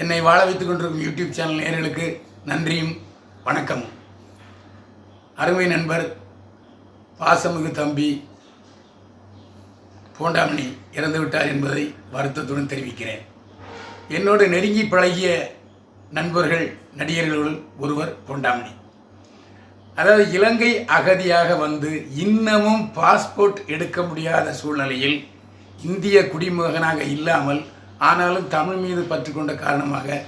என்னை வாழ வைத்துக் கொண்டிருக்கும் யூடியூப் சேனல் நேர்களுக்கு நன்றியும் வணக்கமும். அருமை நண்பர் பாசமிகு தம்பி போண்டாமணி இறந்துவிட்டார் என்பதை வருத்தத்துடன் தெரிவிக்கிறேன். என்னோடு நெருங்கி பழகிய நண்பர்கள் நடிகர்களுள் ஒருவர் போண்டாமணி. அதாவது இலங்கை அகதியாக வந்து இன்னமும் பாஸ்போர்ட் எடுக்க முடியாத சூழ்நிலையில் இந்திய குடிமகனாக இல்லாமல் ஆனாலும் தமிழ் மீது பற்று கொண்ட காரணமாக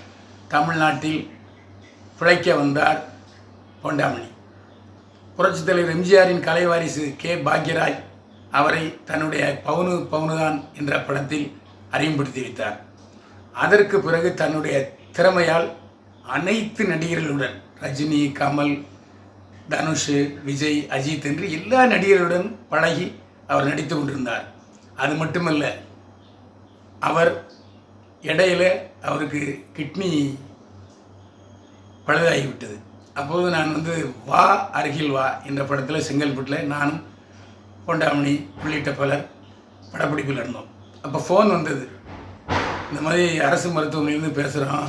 தமிழ்நாட்டில் பிழைக்க வந்தார் பொண்டாமணி. புரட்சித் தலைவர் எம்ஜிஆரின் கலைவாரிசு கே. பாக்யராஜ் அவரை தன்னுடைய பவுனு பவுனுதான் என்ற படத்தில் அறிமுகப்படுத்தி வைத்தார் அதற்கு பிறகு தன்னுடைய திறமையால் அனைத்து நடிகர்களுடன் ரஜினி கமல் தனுஷ் விஜய் அஜித் என்று எல்லா நடிகர்களுடன் பழகி அவர் நடித்து கொண்டிருந்தார். அது மட்டுமல்ல அவர் இடையில அவருக்கு கிட்னி பழுதாகிவிட்டது. அப்போது நான் வந்து வா அருகில் வா என்ற படத்தில் செங்கல்பட்டில் நானும் பொண்டாமணி உள்ளிட்ட பலர் படப்பிடிப்பில் இருந்தோம். அப்போ ஃபோன் வந்தது. இந்த மாதிரி அரசு மருத்துவமனையிலேருந்து பேசுகிறோம்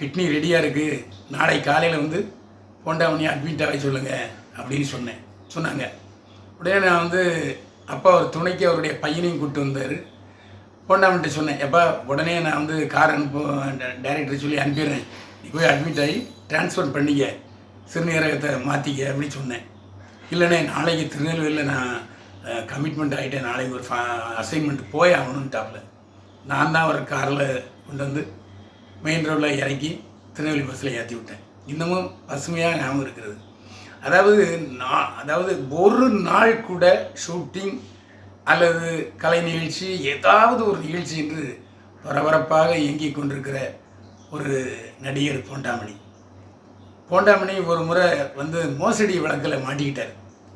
கிட்னி ரெடியாக இருக்குது நாளை காலையில் வந்து பொண்டாமணியை அட்மிட் ஆக சொல்லுங்கள் அப்படின்னு சொன்னேன். சொன்னாங்க. உடனே நான் வந்து அப்பா அவர் துணைக்கு அவருடைய பையனையும் கூப்பிட்டு வந்தார். பொண்டாமன்ட்ட சொன்னேன். எப்போ உடனே நான் வந்து கார் அனுப்பு டைரக்டர் சொல்லி அனுப்பிடுறேன். நீ போய் அட்மிட் ஆகி ட்ரான்ஸ்ஃபர் பண்ணிக்க. சிறுநீரகத்தை மாற்றிக்க அப்படின்னு சொன்னேன். இல்லைண்ணே நாளைக்கு திருநெல்வேலியில் நான் கமிட்மெண்ட் ஆகிட்டேன் நாளைக்கு ஒரு அசைன்மெண்ட் போய் ஆகணுன்ட்டாப்புல நான் தான் ஒரு காரில் கொண்டு வந்து மெயின் ரோட்டில் இறக்கி திருநெல்வேலி பஸ்ஸில் ஏற்றி விட்டேன். இன்னமும் பசுமையாக ஞாபகம் இருக்கிறது. அதாவது நான் அதாவது ஒரு நாள் கூட ஷூட்டிங் அல்லது கலை நிகழ்ச்சி ஏதாவது ஒரு நிகழ்ச்சி என்று பரபரப்பாக இயங்கிக் கொண்டிருக்கிற ஒரு நடிகர் போண்டாமணி. போண்டாமணி ஒரு முறை வந்து மோசடி வழக்கில் மாட்டிக்கிட்டார்.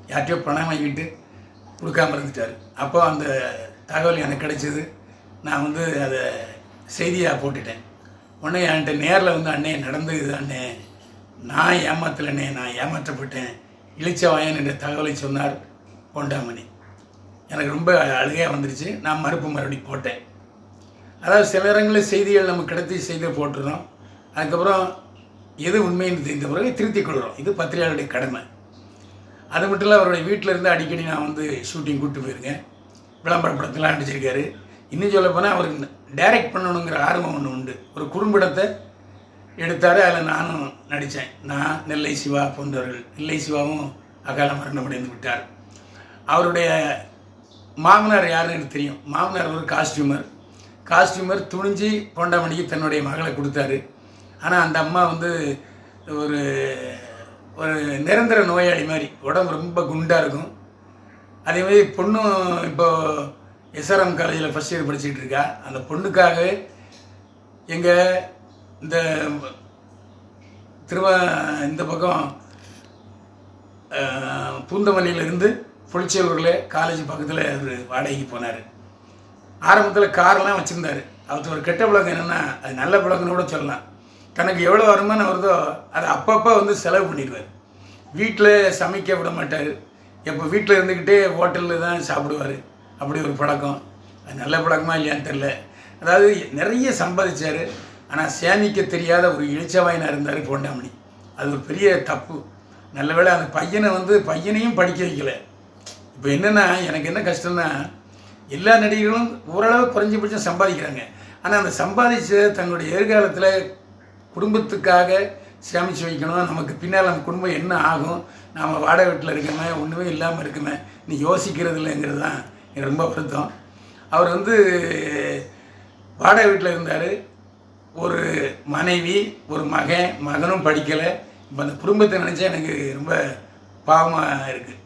யார்கிட்டயோ பணம் வாங்கிட்டு கொடுக்காம இருந்துட்டார். அப்போ அந்த தகவல் எனக்கு கிடைச்சது. நான் வந்து அதை செய்தியாக போட்டுட்டேன். உடனே என்கிட்ட நேரில் வந்து அண்ணே நடந்தது அண்ணே. நான் ஏமாத்தலண்ணே நான் ஏமாற்றப்பட்டேன். இளிச்சவாயன் என்ற தகவலை சொன்னார் போண்டாமணி. எனக்கு ரொம்ப அழுகையாக வந்துருச்சு. நான் மறுப்பு மறுபடியும் போட்டேன். அதாவது சில இடங்களில் செய்திகள் நமக்கு கிடைத்தி செய்தியை போட்டுறோம். அதுக்கப்புறம் எது உண்மைன்னு தெரிந்த பிறகு திருத்திக் கொள்கிறோம் இது பத்திரிகையாளருடைய கடமை. அது மட்டும் இல்லை அவருடைய வீட்டில் இருந்து அடிக்கடி நான் வந்து ஷூட்டிங் கூப்பிட்டு போயிருக்கேன். விளம்பர படத்தெல்லாம் நடிச்சிருக்காரு. இன்னும் சொல்ல போனால் அவருக்கு டைரக்ட் பண்ணணுங்கிற ஆர்வம் ஒன்று உண்டு. ஒரு குறும்படத்தை எடுத்தார் அதில் நானும் நடித்தேன் நான் நெல்லை சிவா போன்றவர்கள். நெல்லை சிவாவும் அகால மரணம் அடைந்து விட்டார். அவருடைய மாமனார் யாருன்னு எனக்கு தெரியும். மாமனார் ஒரு காஸ்டியூமர் காஸ்டியூமர் துணிஞ்சு பொண்டாமணிக்கு தன்னுடைய மகளை கொடுத்தாரு. ஆனால் அந்த அம்மா வந்து ஒரு ஒரு நிரந்தர நோயாளி மாதிரி. உடம்பு ரொம்ப குண்டாக இருக்கும். அதே மாதிரி பொண்ணும் இப்போ எஸ்ஆர்எம் காலேஜில் ஃபஸ்ட் இயர் படிச்சுக்கிட்டு இருக்கா. அந்த பொண்ணுக்காக எங்கள் இந்த திருவ இந்த பக்கம் அஹ், பூந்தமல்லியிலேருந்து அவர்களே காலேஜ் பக்கத்தில் அவர் வாடகைக்கு போனார். ஆரம்பத்தில் கார்லாம் வச்சுருந்தாரு. அவருக்கு ஒரு கெட்ட பழக்கம் என்னென்னா அது நல்ல பழக்கம்னு கூட சொல்லலாம். தனக்கு எவ்வளோ வருமானம் வருதோ அதை அப்பப்போ வந்து செலவு பண்ணிடுவார். வீட்டில் சமைக்க விட மாட்டார். எப்போ வீட்டில் இருந்துக்கிட்டே ஹோட்டலில் தான் சாப்பிடுவார். அப்படி ஒரு பழக்கம். அது நல்ல பழக்கமா இல்லையான்னு தெரில அதாவது நிறைய சம்பாதிச்சார். ஆனால் சேமிக்க தெரியாத ஒரு இளிச்சவாயனாக இருந்தார் பொண்டாமணி அது ஒரு பெரிய தப்பு. நல்ல அந்த பையனை வந்து பையனையும் படிக்க வைக்கல. இப்போ என்னென்னா எனக்கு என்ன கஷ்டம்னா எல்லா நடிகர்களும் ஓரளவு குறைஞ்சபட்சம் சம்பாதிக்கிறாங்க. ஆனால் அந்த சம்பாதிச்சு தங்களுடைய எதிர்காலத்தில் குடும்பத்துக்காக சேமித்து வைக்கணும் நமக்கு பின்னால் நம்ம குடும்பம் என்ன ஆகும் நாம் வாடகை வீட்டில் இருக்கமே ஒன்றுமே இல்லாமல் இருக்குமே நீ யோசிக்கிறது இல்லைங்கிறது தான் எனக்கு ரொம்ப வருத்தம். அவர் வந்து வாடகை வீட்டில் இருந்தார். ஒரு மனைவி ஒரு மகன் மகனும் படிக்கலை. இப்போ அந்த குடும்பத்தை நினச்சா எனக்கு ரொம்ப பாவமாக இருக்குது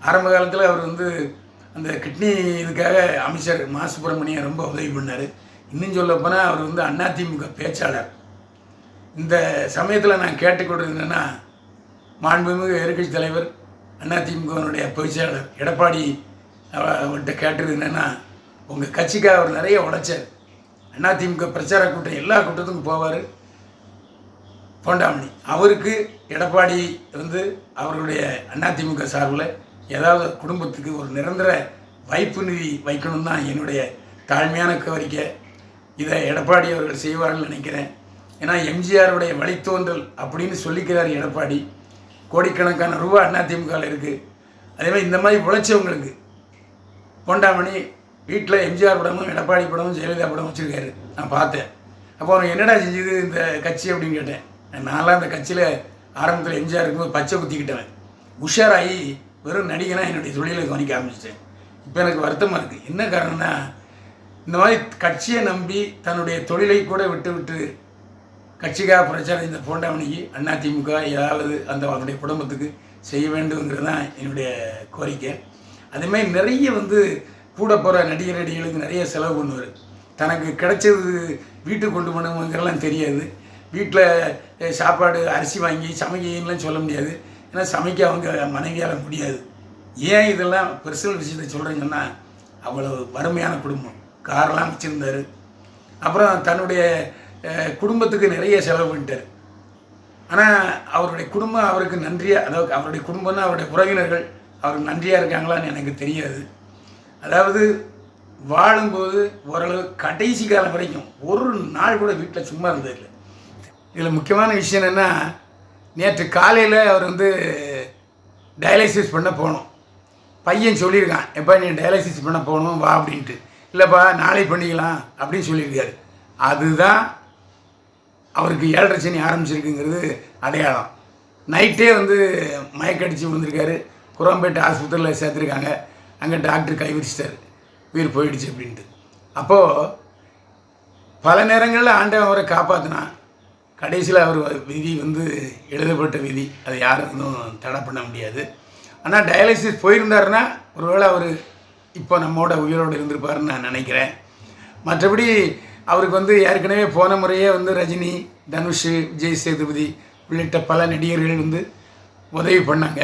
ஆரம்ப காலத்தில் அவர் வந்து அந்த கிட்னி இதுக்காக அமைச்சர் மா. சுப்பிரமணியம் ரொம்ப உதவி பண்ணார். இன்னும் சொல்லப்போனால் அவர் வந்து அதிமுக பேச்சாளர். இந்த சமயத்தில் நான் கேட்டுக்கொள்வது என்னென்னா மாண்புமிகு எதிர்கட்சி தலைவர் அதிமுகவினுடைய பேச்சாளர் எடப்பாடி அவர்கிட்ட கேட்டது என்னென்னா உங்கள் கட்சிக்காக அவர் நிறைய உழைச்சார். அதிமுக பிரச்சார கூட்டம் எல்லா கூட்டத்துக்கும் போவார். பொண்டாமணி. அவருக்கு எடப்பாடி வந்து அவருடைய அதிமுக சார்பில் ஏதாவது குடும்பத்துக்கு ஒரு நிரந்தர வைப்பு நிதி வைக்கணும் தான் என்னுடைய தாழ்மையான கோரிக்கை. இதை எடப்பாடி அவர்கள் செய்வார்கள் நினைக்கிறேன். ஏன்னா எம்ஜிஆருடைய வழித்தோன்றல் அப்படின்னு சொல்லிக்கிறார் எடப்பாடி. கோடிக்கணக்கான ரூபா அதிமுகவில் இருக்குது அதே மாதிரி இந்த மாதிரி உழைச்சவங்களுக்கு பொண்டாமணி வீட்டில் எம்ஜிஆர் படமும் எடப்பாடி படமும் ஜெயலலிதா படமும் வச்சுருக்காரு. நான் பார்த்தேன். அப்போ அவனுக்கு என்னடா செஞ்சது இந்த கட்சி அப்படின்னு கேட்டேன். நான்லாம் அந்த கட்சியில் ஆரம்பத்தில் எம்ஜிஆர் இருக்கும்போது பச்சை குத்திக்கிட்டவன். உஷாராகி வெறும் நடிகனாக என்னுடைய தொழிலை கவனிக்க ஆரம்பிச்சிட்டேன். இப்போ எனக்கு வருத்தமாக இருக்குது என்ன காரணம்னா இந்த மாதிரி கட்சியை நம்பி தன்னுடைய தொழிலை கூட விட்டு விட்டு கட்சிக்காக பிரச்சாரம் இந்த போண்டவனிக்கு அதிமுக ஏதாவது அந்த அவருடைய குடும்பத்துக்கு செய்ய வேண்டுங்கிறது தான் என்னுடைய கோரிக்கை. அதேமாதிரி நிறைய வந்து கூட போகிற நடிகர் நடிகளுக்கு நிறைய செலவு பண்ணுவார். தனக்கு கிடைச்சது வீட்டுக்கு கொண்டு போனவங்கிறலாம் தெரியாது. வீட்டில் சாப்பாடு அரிசி வாங்கி சமைக்கலாம் சொல்ல முடியாது. ஏன்னா சமைக்க அவங்க மனைவியால் முடியாது. ஏன் இதெல்லாம் பர்சனல் விஷயத்தை சொல்கிறீங்கன்னா அவ்வளோ வறுமையான குடும்பம். கார்லாம் வச்சுருந்தார். அப்புறம் தன்னுடைய குடும்பத்துக்கு நிறைய செலவு பண்ணிட்டார். ஆனால் அவருடைய குடும்பம் அவருக்கு நன்றியாக அதாவது அவருடைய குடும்பம்னா அவருடைய உறவினர்கள் அவருக்கு நன்றியாக இருக்காங்களான்னு எனக்கு தெரியாது. அதாவது வாழும்போது ஓரளவு கடைசி காலம் வரைக்கும் ஒரு நாள் கூட வீட்டில் சும்மா இருந்ததில்லை. இதில் முக்கியமான விஷயம் என்னென்னா நேற்று காலையில் அவர் வந்து டயாலிசிஸ் பண்ண போகணும். பையன் சொல்லியிருக்கான் எப்பா நீ டயாலிசிஸ் பண்ண போகணும் வா அப்படின்ட்டு. இல்லைப்பா நாளை பண்ணிக்கலாம் அப்படின்னு சொல்லியிருக்காரு. அதுதான் அவருக்கு ஏழரை சனி ஆரம்பிச்சிருக்குங்கிறது அடையாளம். நைட்டே வந்து மயக்கடிச்சு விழுந்திருக்காரு. குரம்பேட்டை ஆஸ்பத்திரியில் சேர்த்துருக்காங்க. அங்கே டாக்டர் கைவிரிச்சிட்டாரு. உயிர் போயிடுச்சு அப்படின்ட்டு. அப்போது பல நேரங்களில் ஆண்டவன் அவரை காப்பாற்றினான் கடைசியில் அவர் விதி வந்து எழுதப்பட்ட விதி. அதை யாரும் இன்னும் தடை பண்ண முடியாது. ஆனால் டயாலிசிஸ் போயிருந்தாருன்னா ஒருவேளை அவர் இப்போ நம்மோட உயிரோடு இருந்திருப்பாருன்னு நான் நினைக்கிறேன். மற்றபடி அவருக்கு வந்து ஏற்கனவே போன முறையே வந்து ரஜினி தனுஷ் விஜய் சேதுபதி உள்ளிட்ட பல நடிகர்கள் வந்து உதவி பண்ணாங்க.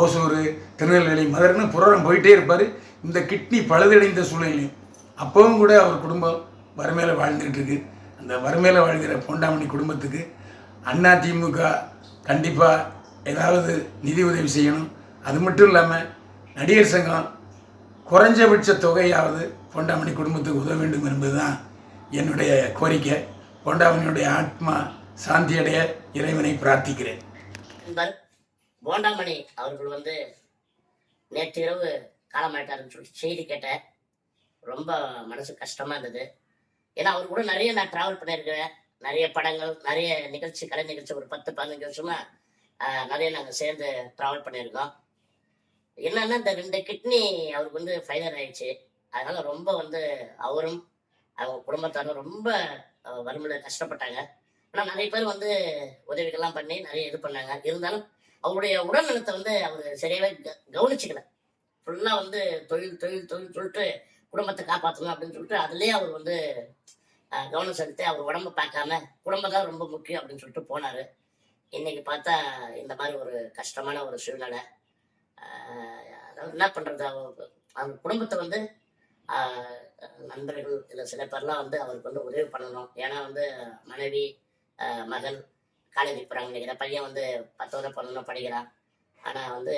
ஓசூர் திருநெல்வேலி மதுரைன்னு புறம் போயிட்டே இருப்பார். இந்த கிட்னி பழுதடைந்த சூழ்நிலையும் அப்போவும் கூட அவர் குடும்பம் வறுமையில் வாழ்ந்துகிட்டு இருக்குது அந்த வறுமையில் வாழ்கிற பூண்டாமணி குடும்பத்துக்கு அண்ணா திமுக கண்டிப்பாக ஏதாவது நிதி உதவி செய்யணும். அது மட்டும் இல்லாமல் நடிகர் சங்கம் குறைஞ்சபட்ச தொகையாவது பொண்டாமணி குடும்பத்துக்கு உதவ வேண்டும் என்பது தான் என்னுடைய கோரிக்கை. பொண்டாமணியுடைய ஆத்மா சாந்தியடைய இறைவனை பிரார்த்திக்கிறேன். போண்டாமணி அவர்கள் வந்து நேற்று இரவு காலமாயிட்டாருன்னு சொல்லி செய்தி கேட்டேன் ரொம்ப மனசு கஷ்டமாக இருந்தது. ஏன்னா அவர் கூட நிறைய நான் டிராவல் பண்ணியிருக்கிறேன் நிறைய படங்கள் நிறைய நிகழ்ச்சி கலை நிகழ்ச்சி ஒரு பத்து பதினஞ்சு வருஷமா நிறைய நாங்கள் சேர்ந்து டிராவல் பண்ணியிருக்கோம். என்னன்னா இந்த ரெண்டு கிட்னி அவருக்கு வந்து ஃபைலர் ஆயிடுச்சு. அதனால ரொம்ப வந்து அவரும் அவங்க குடும்பத்தாரும் ரொம்ப வறுமையில கஷ்டப்பட்டாங்க. ஆனால் நிறைய பேர் வந்து உதவிகள்லாம் பண்ணி நிறைய இது பண்ணாங்க. இருந்தாலும் அவருடைய உடல்நலத்தை வந்து அவர் சரியாவே க- கவனிச்சுக்கல. ஃபுல்லாக வந்து தொழில் தொழில் தொழில் சொல்லிட்டு குடும்பத்தை காப்பாற்றணும் அப்படின்னு சொல்லிட்டு அதுலேயே அவர் வந்து கவனம் செலுத்தி அவர் உடம்ப பார்க்காம குடும்பம் தான் ரொம்ப முக்கியம் அப்படின்னு சொல்லிட்டு போனார். இன்னைக்கு பார்த்தா இந்த மாதிரி ஒரு கஷ்டமான ஒரு சூழ்நிலை. அதாவது என்ன பண்ணுறது அவங்க குடும்பத்தை வந்து நண்பர்கள் இல்லை சில பேர்லாம் வந்து அவருக்கு வந்து உதவி பண்ணணும். ஏன்னா வந்து மனைவி மகன் காலேஜ் போகிறாங்க நினைக்கிற பையன் வந்து பத்தோட பண்ணணும் படிக்கிறான். ஆனால் வந்து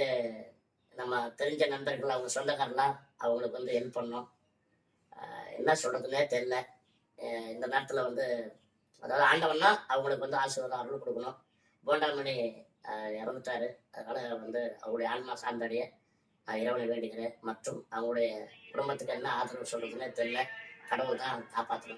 நம்ம தெரிஞ்ச நண்பர்கள் அவங்க சொந்தக்காரெலாம் அவங்களுக்கு வந்து ஹெல்ப் பண்ணோம் என்ன சொல்கிறதுனே தெரில இந்த நேரத்தில் வந்து அதாவது ஆண்டவன்னா அவங்களுக்கு வந்து ஆசீர்வாதம் அருள் கொடுக்கணும். போண்டாமணி இறந்துட்டாரு. அதனால் வந்து அவங்களுடைய ஆன்மா சார்ந்தடைய நான் இறைவனை வேண்டிக்கிறேன் மற்றும் அவங்களுடைய குடும்பத்துக்கு என்ன ஆதரவு சொல்கிறதுனே தெரில கடவுள் தான் காப்பாற்றணும்.